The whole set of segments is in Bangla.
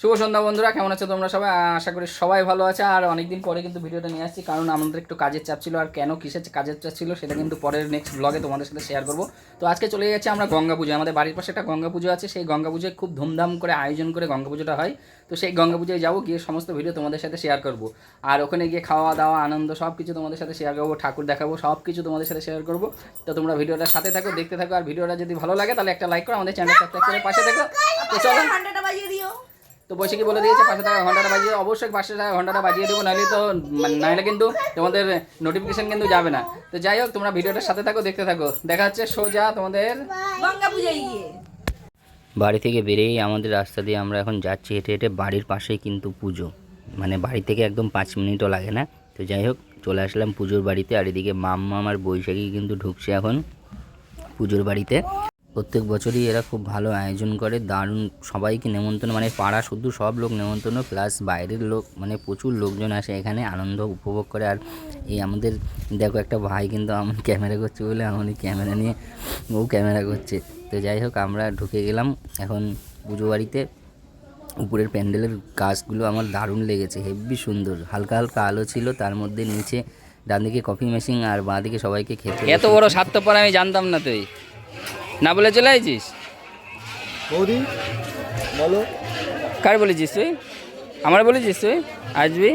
শুভ সন্ধ্যা বন্ধুরা, কেমন আছো তোমরা সবাই? আশা করি সবাই ভালো আছে। আর অনেকদিন পরে কিন্তু ভিডিওটা নিয়ে আসছি, কারণ আমাদের একটু কাজের চাপ ছিল। আর কেন, কিসের কাজের চাপ ছিল, সেটা কিন্তু পরের নেক্সট ব্লগে তোমাদের সাথে শেয়ার করব। তো আজকে চলে গেছে আমরা গঙ্গা পুজো আমাদের বাড়ির পাশে একটা গঙ্গা পুজো আছে। সেই গঙ্গা পুজোয় খুব ধুমধাম করে আয়োজন করে গঙ্গা পুজোটা হয়। তো সেই গঙ্গা পুজোয় যাব, গিয়ে সমস্ত ভিডিও তোমাদের সাথে শেয়ার করব। আর ওখানে গিয়ে খাওয়া দাওয়া, আনন্দ, সব কিছু তোমাদের সাথে শেয়ার করব, ঠাকুর দেখাবো, সব কিছু তোমাদের সাথে শেয়ার করব। তো তোমরা ভিডিওটার সাথে থাকো, দেখতে থাকো। আর ভিডিওটা যদি ভালো লাগে, তাহলে একটা লাইক করো, আমাদের চ্যানেল সাবস্ক্রাইব করে পাশে থাকো। চলো। দিও। তো বসে কি বলে দিয়েছে পাঁচশো টাকা ঘন্টাটা বাজিয়ে অবশ্যই পাঁচশো টাকা ঘন্টাটা বাজিয়ে দেবো নাহলে তো নাহলে কিন্তু তোমাদের নোটিফিকেশন কিন্তু যাবে না। তো যাই হোক তোমরা ভিডিওটার সাথে থাকো দেখতে থাকো। দেখা হচ্ছে সোজা তোমাদের গঙ্গা পূজায় গিয়ে। বাড়ি থেকে বেরিয়েই আমাদের রাস্তা দিয়ে আমরা এখন যাচ্ছি হেঁটে হেঁটে বাড়ির পাশেই কিন্তু পুজো। মানে বাড়ি থেকে একদম পাঁচ মিনিটও লাগে না। তো যাই হোক চলে আসলাম পুজোর বাড়িতে আর এদিকে মাম্মা আমার বৈশাখী কিন্তু ঢুকছে এখন পুজোর বাড়িতে। প্রত্যেক বছরই এরা খুব ভালো আয়োজন করে, দারুণ সবাইকে নেমন্তন্ন মানে পাড়া শুধু সব লোক নেমন্তন্ন প্লাস বাইরের লোক মানে প্রচুর লোকজন আসে এখানে, আনন্দ উপভোগ করে। আর এই আমাদের, দেখো একটা ভাই কিন্তু আমার ক্যামেরা করছে বলে আমাদের ক্যামেরা নিয়ে, ও ক্যামেরা করছে। তো যাই হোক, আমরা ঢুকে গেলাম। এখন পুজো বাড়িতে উপরের প্যান্ডেলের গাছগুলো আমার দারুণ লেগেছে, হেব্বি সুন্দর। হালকা হালকা আলো ছিল, তার মধ্যে নিচে ডান দিকে কফি মেশিন আর বাঁ দিকে সবাইকে খেতে এত বড় স্বার্থপর আমি জানতাম না তুই। না বলে চলে আসছিস বৌদি বলো। কার বলেছিস তুই? আমার বলেছিস তুই? আসবি?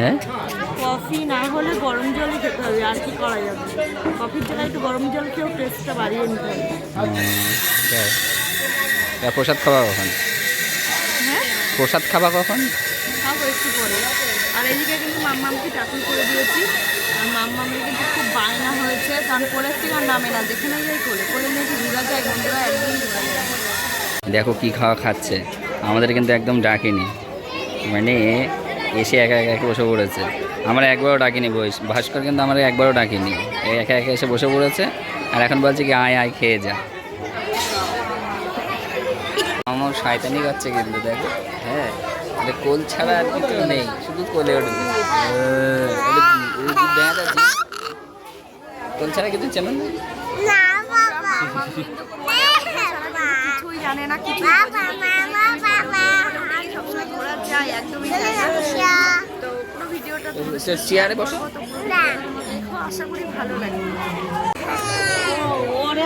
হ্যাঁ? কফি না হলে গরম খেতে হবে আর কি করা যাবে? কফির একটু গরম জল খেয়েও টেস্টটা বাড়িয়ে নিতে হবে। তা প্রসাদ খাওয়া কখন? হ্যাঁ? প্রসাদ খাবা কখন? খাব একটু পরে। আর এদিকে কিন্তু মাম্মামকে চাকরি করে দিয়েছি। আর মাম্মামের কিন্তু খুব বায়না হয়েছে। কারণ কোলের থেকে আর নামে না যেখানে যাই কোলে। কোলে নিয়ে কি ঘুরা যায়, বন্ধুরা একদিন ঘুরা যায়। দেখো কি খাওয়া খাচ্ছে। আমাদের কিন্তু একদম ডাকেনি। মানে এসে একা একা একা বসে পড়েছে। আমরা একবারও ডাকিনি বয়স ভাস্কর কিন্তু আমরা একবারও ডাকিনি। একা একা এসে বসে পড়েছে। আর এখন বলছে কি, আয় আয়, খেয়ে যা। আমার শয়তানি করছে কিন্তু, দেখো। হ্যাঁ। এটা কোল ছাড়া আর কিছু নেই শুধু কোলে উঠবে কোল ছাড়া কিছু চেন না? কিছুই জানে না কিছু চেয়ারে বসো।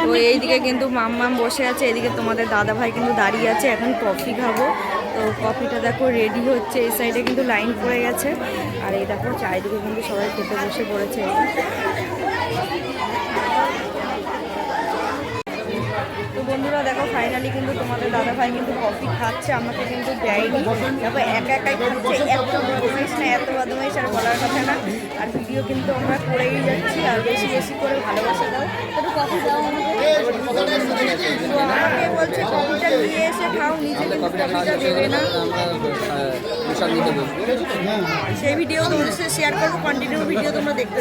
তো এইদিকে কিন্তু মাম মাম বসে আছে এদিকে তোমাদের দাদা ভাই কিন্তু দাঁড়িয়ে আছে এখন কফি খাব। তো কফিটা দেখো রেডি হচ্ছে। এই সাইডে কিন্তু লাইন পড়ে গেছে। আর এই দেখো চারিদিকে কিন্তু সবাই খেতে বসে পড়েছে। তো বন্ধুরা দেখো ফাইনালি কিন্তু তোমাদের দাদা ভাই কিন্তু কফি খাচ্ছে, আমাকে কিন্তু দেয়নি। দেখো, একা একাই খাচ্ছে, এত বদমাইশ না, এত বদমাইশ, আর বলার কথা না। আর ভিডিও কিন্তু আমরা করেই যাচ্ছি, আর বেশি বেশি করে ভালোবাসা দাও। কফি দাও আমাকে। বলছে কফিটা নিয়ে এসে খাও, নিজে কিন্তু কফিটা দেবে না। বসবো সেই ভিডিও তোমাদের সাথে শেয়ার করব কন্টিনিউ ভিডিও তোমরা দেখতে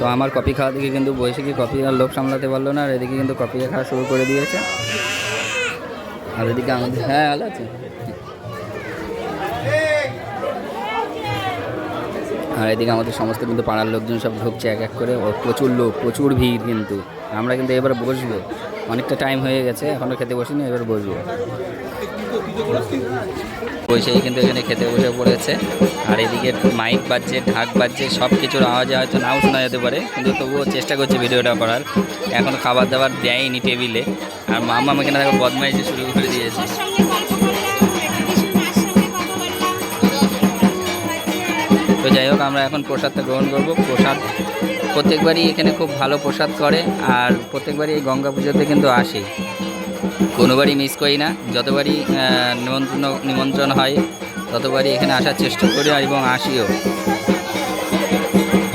তো আমার কফি খাওয়া দিকে কিন্তু বসে কি কফি আর লোক সামলাতে পারল না আর এদিকে কিন্তু কফি খাওয়া শুরু করে দিয়েছে। আর এদিকে আমাদের হ্যাঁ ভালো আছে। আর এদিকে আমাদের সমস্ত কিন্তু পাড়ার লোকজন সব ঢুকছে এক এক করে। ও প্রচুর লোক প্রচুর ভিড় কিন্তু। আমরা কিন্তু এবার বসবো। অনেকটা টাইম হয়ে গেছে এখনও খেতে বসিনি এবার বসবো। বসেই কিন্তু এখানে খেতে বসে পড়েছে। আর এদিকে মাইক বাজছে, ঢাক বাজছে সব কিছুর আওয়াজে হয়তো নাও শোনা যেতে পারে, কিন্তু তবুও চেষ্টা করছে ভিডিওটা করার। এখন খাবার দাবার দেয়নি টেবিলে। আর মামা এখানে দেখো বদমাইশি শুরু করে দিয়েছে। তো যাই হোক, আমরা এখন প্রসাদটা গ্রহণ করব। প্রসাদ প্রত্যেকবারই এখানে খুব ভালো প্রসাদ করে, আর প্রত্যেকবারই এই গঙ্গা পুজোতে কিন্তু আসে। কোনোবারই মিস করি না। যতবারই নিমন্ত্রণ নিমন্ত্রণ হয়, ততবারই এখানে আসার চেষ্টা করি আর এবং আসিও।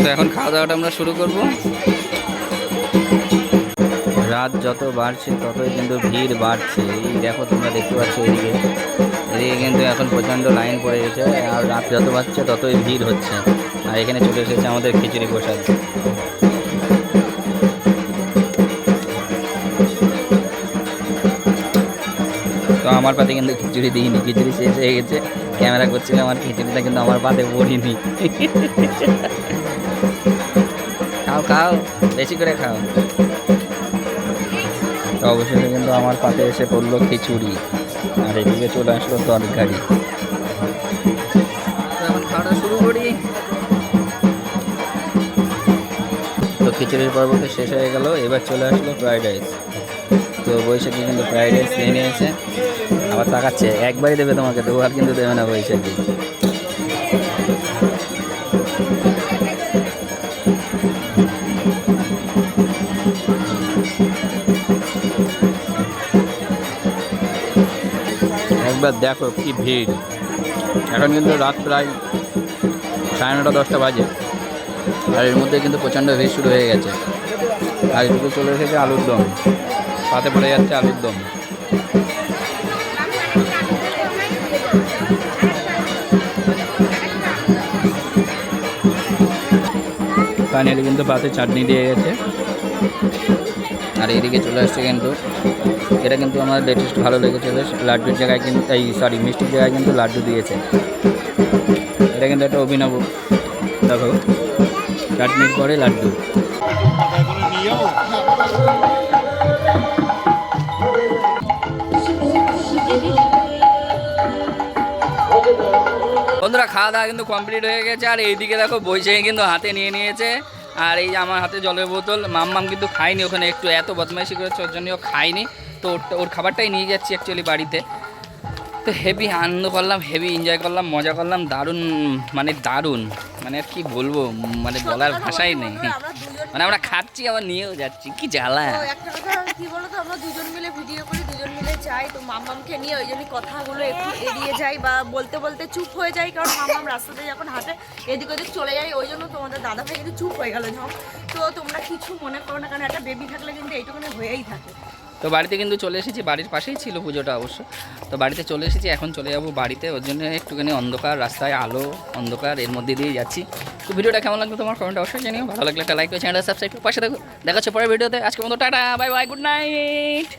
তো এখন খাওয়া দাওয়াটা আমরা শুরু করব। রাত যত বাড়ছে, ততই কিন্তু ভিড় বাড়ছে। এই দেখো তোমরা দেখতে পাচ্ছ এদিকে। এদিকে কিন্তু এখন প্রচণ্ড লাইন পড়ে গেছে। আর রাত যত বাড়ছে, ততই ভিড় হচ্ছে। আর এখানে চলে এসেছে আমাদের খিচুড়ি প্রসাদ। আমার পাতে কিন্তু খিচুড়ি দিইনি, খিচুড়ি শেষ হয়ে গেছে। ক্যামেরা করছিলাম আমার খিচুড়িটা কিন্তু আমার পাতে পড়িনি। খাও খাও, বেশি করে খাও। তো অবশেষে কিন্তু আমার পাতে এসে পড়ল খিচুড়ি। আর এদিকে চলে আসলো তরকারি। শুরু করি। তো খিচুড়ির পর্বতে শেষ হয়ে গেল, এবার চলে আসলো ফ্রাইড রাইস তো বৈশাখী কিন্তু ফ্রাইড রাইস নিয়ে নিয়েছে। আবার তাকাচ্ছে, একবারই দেবে তোমাকে দেবো আর কিন্তু দেবে না বৈশাখী। একবার দেখো কি ভিড়। এখন কিন্তু রাত প্রায় সাড়ে নটা, দশটা বাজে। আর এর মধ্যে কিন্তু প্রচণ্ড ভিড় শুরু হয়ে গেছে। আর এদিকে চলে এসেছে আলুর দম পাতে পড়ে যাচ্ছে আলুর দম ফাইনালি কিন্তু পাতে চাটনি দিয়ে গেছে। আর এদিকে চলে আসছে কিন্তু, এটা কিন্তু আমার লেটেস্ট ভালো লেগেছে বেশ। লাড্ডুর জায়গায় কিন্তু, এই সরি মিষ্টির জায়গায় কিন্তু লাড্ডু দিয়েছে। এটা কিন্তু একটা অভিনব, দেখো, চাটনির পরে লাড্ডু। বন্ধুরা খাওয়া দাওয়া কিন্তু কমপ্লিট হয়ে গেছে। আর এইদিকে দেখো বৈশাখী কিন্তু হাতে নিয়ে নিয়েছে। আর এই যে আমার হাতে জলের বোতল মাম্মাম কিন্তু খায়নি ওখানে একটু এত বদমাইশি করেছে ওর জন্য ও খায়নি। তো ওর- খাবারটাই নিয়ে যাচ্ছি অ্যাকচুয়ালি বাড়িতে। তো হেভি আনন্দ করলাম হেভি এনজয় করলাম মজা করলাম দারুণ মানে দারুণ। মানে আর কি বলব মানে বলার ভাষাই নেই। মানে আমরা খাচ্ছি, আবার নিয়েও যাচ্ছি। কি জ্বালা। একটা কথা কি বলতো, আমরা দুজন মিলে ভিডিও করি, দুজন মিলে যাই, তো মামামকে নিয়ে ওই জন্য কথাগুলো একটু এড়িয়ে যাই বা বলতে বলতে চুপ হয়ে যাই, কারণ মামাম রাস্তাতে যখন হাঁটে, এদিক ওদিক চলে যায় ওই জন্য তোমাদের দাদা ভাই কিন্তু চুপ হয়ে গেল যখন তো তোমরা কিছু মনে করো না, কারণ একটা বেবি থাকলে কিন্তু এইটুকুনি হয়েই থাকে। তো বাড়িতে কিন্তু চলে এসেছি, বাড়ির পাশেই ছিল পুজোটা অবশ্য। তো বাড়িতে চলে এসেছি, এখন চলে যাব বাড়িতে, ওর জন্য একটুখানি অন্ধকার, রাস্তায় আলো, অন্ধকার, এর মধ্যে দিয়ে যাচ্ছি। তো ভিডিওটা কেমন লাগল তোমার কমেন্ট অবশ্যই জানিও, ভালো লাগলে একটা লাইক করে চ্যানেলটা সাবস্ক্রাইব করে পাশে দেখো দেখা হচ্ছে পরের ভিডিওতে আজকে মতো tata bye bye good night